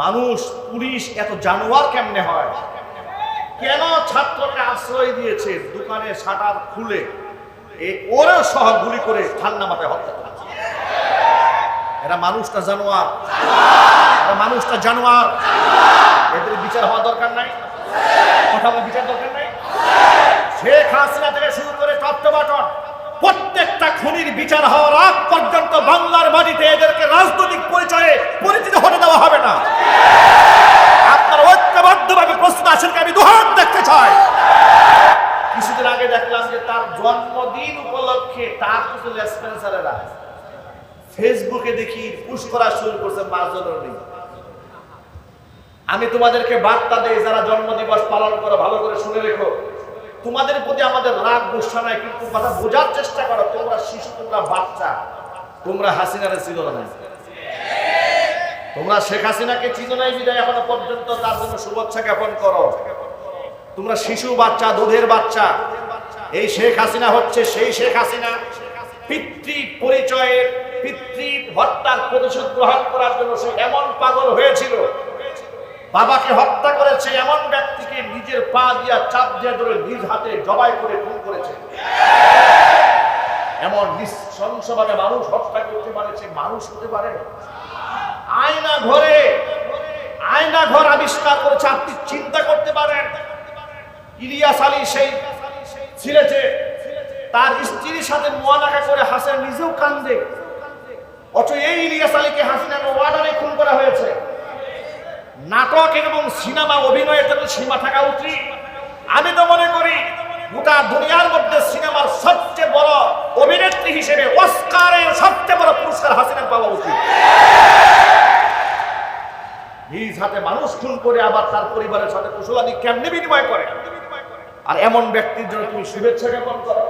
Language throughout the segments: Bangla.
মানুষ, পুলিশ এত জানোয়ার কেমনে হয়? কেন ছাত্রকে আশ্রয় দিয়েছে দোকানে শাটার খুলে? এ ওরেও সহ গুলি করে ঠান্ডা মাথায় হত্যা করেছে। এরা মানুষটা জানোয়ার। এরা মানুষটা জানোয়ার। এদের বিচার হওয়া দরকার নাই। কথা বিচার দরকার নাই। শেখ হাসিনা থেকে শুরু করে চট্টবাটন প্রত্যেকটা খুনির বিচার হওয়ার আগ পর্যন্ত বাংলার মাটিতে এদেরকে রাজনৈতিক পরিচয়ে পরিচিত হতে দেওয়া হবে না আপনার ঐক্যবদ্ধভাবে প্রস্তুত আছেন কি আমি দুহাত দেখতে চাই কিছুদিন আগে দেখলাম যে তার জন্মদিন উপলক্ষে ফেসবুকে দেখি পুশ করা শুরু করছে আমি তোমাদেরকে বার্তা দেই, যারা জন্মদিবস পালন করো, ভালো করে শুনে রেখো। তোমাদের প্রতি আমাদের রাগ, গুসা নাই, কিন্তু কথা বোঝার চেষ্টা করো, তোমরা শিশু, তোমরা বাচ্চা। তোমরা হাসিনারে ছিল না তোমরা শেখ হাসিনাকে চিনো নাই বিদায় এখনও পর্যন্ত, তার জন্য শুভেচ্ছা জ্ঞাপন করো। তোমরা শিশু বাচ্চা, দুধের বাচ্চা। এই শেখ হাসিনা হচ্ছে সেই শেখ হাসিনা। পিতৃ পরিচয়ের পিতৃ হত্যার প্রতিশোধ গ্রহণ করার জন্য সে এমন পাগল হয়েছিল। বাবাকে হত্যা করেছে এমন ব্যক্তিকে নিজের পা দিয়া চাপ দিয়া ধরে নিজ হাতে জবাই করে খুন করেছে। এমন নৃশংসভাবে মানুষ হত্যা করতে পারে, সে মানুষ হতে পারে? আয়না ঘরে, আয়না ঘর আবিষ্কার করেছে, আপনি চিন্তা করতে পারেন। ইলিয়াস আলী সেই ছিলেছে তার স্ত্রীর সাথে মোয়ানাকা করে হাসেন নিজেও কান্দে। অথচ এই ইলিয়াস আলীকে হাসিনা ওয়ার্ডারে খুন করা হয়েছে। নাটক এবং সিনেমা অভিনয়ের জন্য সীমা থাকা উচিত। আমি তো মনে করি গোটা দুনিয়ার মধ্যে সিনেমার সবচেয়ে বড় অভিনেত্রী হিসেবে অস্কারের সবচেয়ে বড় পুরস্কার হাসিনা পাওয়া উচিত। নিজ হাতে মানুষ খুন করে আবার তার পরিবারের সাথে কুশলাদি কেমনি বিনিময় করে? আর এমন ব্যক্তির জন্য তুমি শুভেচ্ছা জ্ঞাপন করো।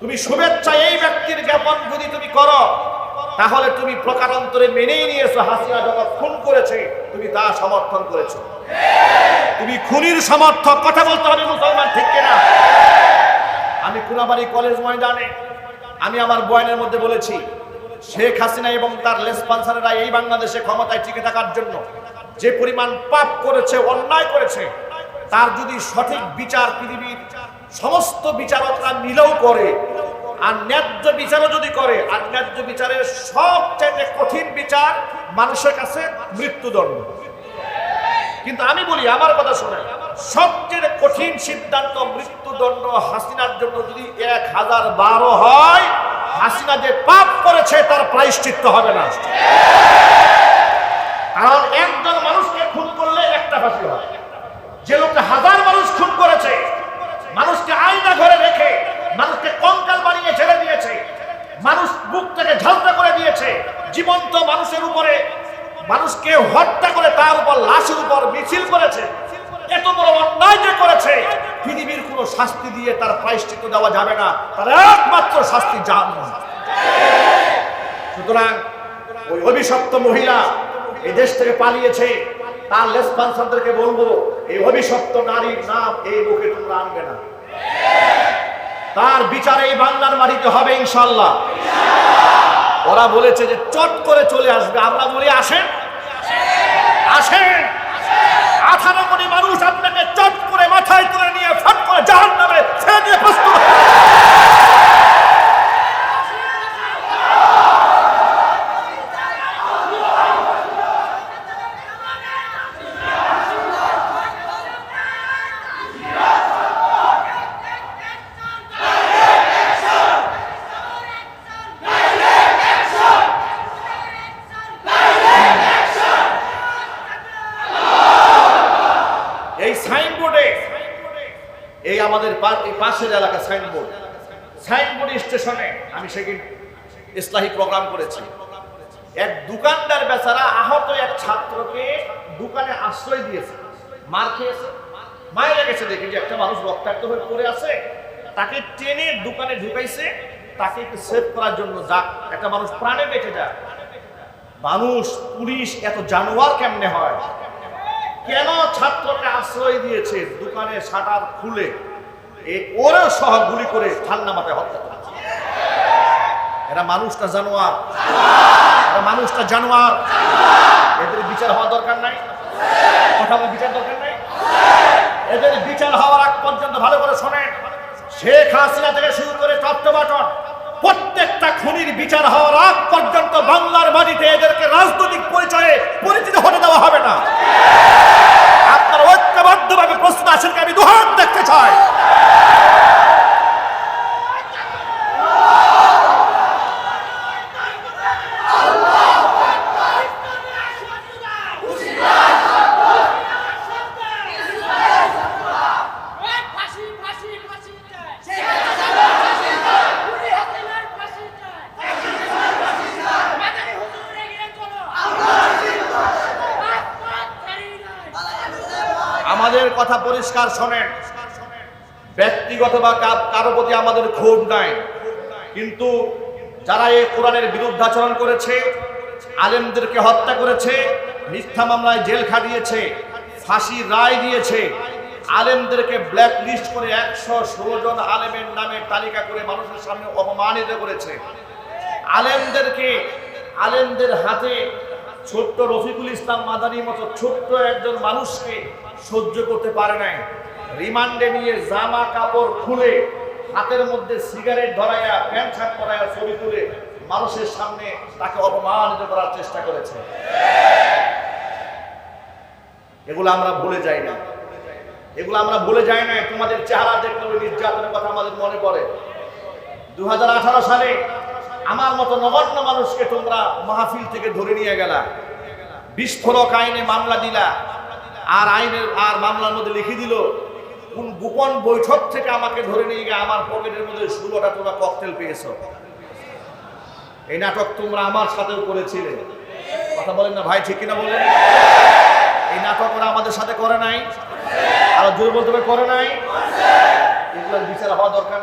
তুমি শুভেচ্ছা এই ব্যক্তির জ্ঞাপন যদি তুমি করো, তাহলে তুমি প্রকারান্তরে মেনেই নিয়েছো, হাসিনা যখন খুন করেছে, তুমি তা সমর্থন করেছ। তুমি খুনির সমর্থক, কথা বলতে হবে মুসলমান ঠিক কিনা? আমি কুনাবাড়ি কলেজ ময়দানে, আমি আমার বয়ানের মধ্যে বলেছি, শেখ হাসিনা এবং তার লেস লেসপন্সারেরা এই বাংলাদেশে ক্ষমতায় টিকে থাকার জন্য যে পরিমাণ পাপ করেছে, অন্যায় করেছে, তার যদি সঠিক বিচার পৃথিবীর সমস্ত বিচারকরা মিলেও করে আর ন্যায্য বিচারও যদি করে, আর ন্যায্য বিচারের সবচাইতে কঠিন বিচার মানুষের কাছে মৃত্যুদণ্ড। কিন্তু আমি বলি, আমার কথা শোনেন, সবচেয়ে কঠিন সিদ্ধান্ত মৃত্যুদণ্ড হাসিনার জন্য যদি এক হাজার বারো হয়, হাসিনা যে পাপ করেছে তার প্রায়শ্চিত্ত হবে না। কারণ একজন মানুষকে খুন করলে একটা ফাঁসি হয়। যে লোকটা হাজার মানুষ খুন করেছে, মানুষকে আয়না ঘরে রেখে মানুষকে কঙ্কাল বানিয়ে ছেড়ে দিয়েছে মানুষ বুক থেকে ঝালটা করে দিয়েছে জীবন্ত মানুষের উপরে মানুষকে হত্যা করে তার উপর লাশের উপর মিছিল করেছে। এত বড় অন্যায় যে করেছে। পৃথিবীর কোনো শাস্তি দিয়ে তার প্রায়শ্চিত্ত দেওয়া যাবে না। তার একমাত্র শাস্তি জাহান্ন সুতরাং ওই অভিশপ্ত মহিলা এই দেশ থেকে পালিয়েছে। তার লেসপন্সারদেরকে বলব, এই অভিশপ্ত নারীর নাম এই মুখে তোমরা আনবে না। তার বিচার এই বাংলার মাটিতে হবে ইনশাল্লাহ ওরা বলেছে যে চট করে চলে আসবে। আমরা বলি আসেন। আসেন আঠারো কোটি মানুষ আপনাকে চট করে মাথায় তুলে নিয়ে ফট করে জাহান নামে ছেড়ে দিয়ে প্রস্তুত এই সাইনবোর্ডে এই আমাদের পাশের এলাকা, সাইনবোর্ড। সাইনবোর্ড স্টেশনে আমি সেদিন ইসলাহী প্রোগ্রাম করেছি। এক দোকানদার বেচারা আহত এক ছাত্রকে দোকানে আশ্রয় দিয়েছে। মার খেয়েছে। মায়ের গেছে দেখে যে একটা মানুষ রক্তাক্ত হয়ে পড়ে আছে। তাকে টেনে দোকানে ঢুকাইছে। তাকে একটু সেভ করার জন্য যাক। একটা মানুষ প্রাণে বেঁচে যায়। মানুষ, পুলিশ, এত জানোয়ার কেমনে হয়? কেন ছাত্রকে আশ্রয় দিয়েছে দোকানে শাটার খুলে? ওরে সহ গুলি করে ঠান্ডা মাথায় হত্যা এরা মানুষটা জানোয়ার। এরা মানুষটা জানোয়ার। এদের বিচার হওয়া দরকার নাই। কথা বিচার দরকার নাই। এদের বিচার হওয়ার আগ পর্যন্ত ভালো করে শোনেন। শেখ হাসিনা থেকে শুরু করে চট্টবাটন প্রত্যেকটা খুনির বিচার হওয়ার আগ পর্যন্ত বাংলার মাটিতে এদেরকে রাজনৈতিক পরিচয়ে পরিচিত হতে দেওয়া হবে না। আমাদের কথা পরিষ্কার শোনেন। ব্যক্তিগত বা কারও প্রতি আমাদের ক্ষোভ নাই। কিন্তু যারা এই কোরআনের বিরুদ্ধাচরণ করেছে, আলেমদেরকে হত্যা করেছে, মিথ্যা মামলায় জেল খাটিয়েছে, ফাঁসির রায় দিয়েছে, আলেমদেরকে ব্ল্যাক লিস্ট করে একশো ষোলো জন আলেমের নামে তালিকা করে মানুষের সামনে অপমানিত করেছে। আলেমদেরকে আলেমদের হাতে ছোট্ট রফিকুল ইসলাম মাদানির মতো ছোট্ট একজন মানুষকে সহ্য করতে পারে নাই। রিমান্ডে নিয়ে জামা কাপড় খুলে হাতের মধ্যে সিগারেট ধরাইয়া, প্যান্ট শার্ট পরাইয়া ছবি তুলে মানুষের সামনে তাকে অপমানিত করার চেষ্টা করেছে। এগুলো আমরা ভুলে যাই না। এগুলো আমরা ভুলে যাই না, তোমাদের চেহারা দেখলে ওই নির্যাতনের কথা আমাদের মনে পড়ে। দু হাজার আঠারো সালে আমার মতো নগণ্য মানুষকে তোমরা মাহফিল থেকে ধরে নিয়ে গেলা। বিস্ফোরক আইনে মামলা দিলা, আর আইনের, আর মামলার মধ্যে লিখে দিল, কোন গোপন বৈঠক থেকে আমাকে ধরে নিয়ে গিয়ে আমার পকেটের মধ্যে ষোলোটা তোমরা ককটেল পেয়েছ। এই নাটক তোমরা আমার সাথেও করেছিলে। কথা বলেন না ভাই, ঠিক কিনা বলেন? এই নাটক ওরা আমাদের সাথে করে নাই? আর জোর বলতে করে নাই? এগুলোর বিচার হওয়া দরকার।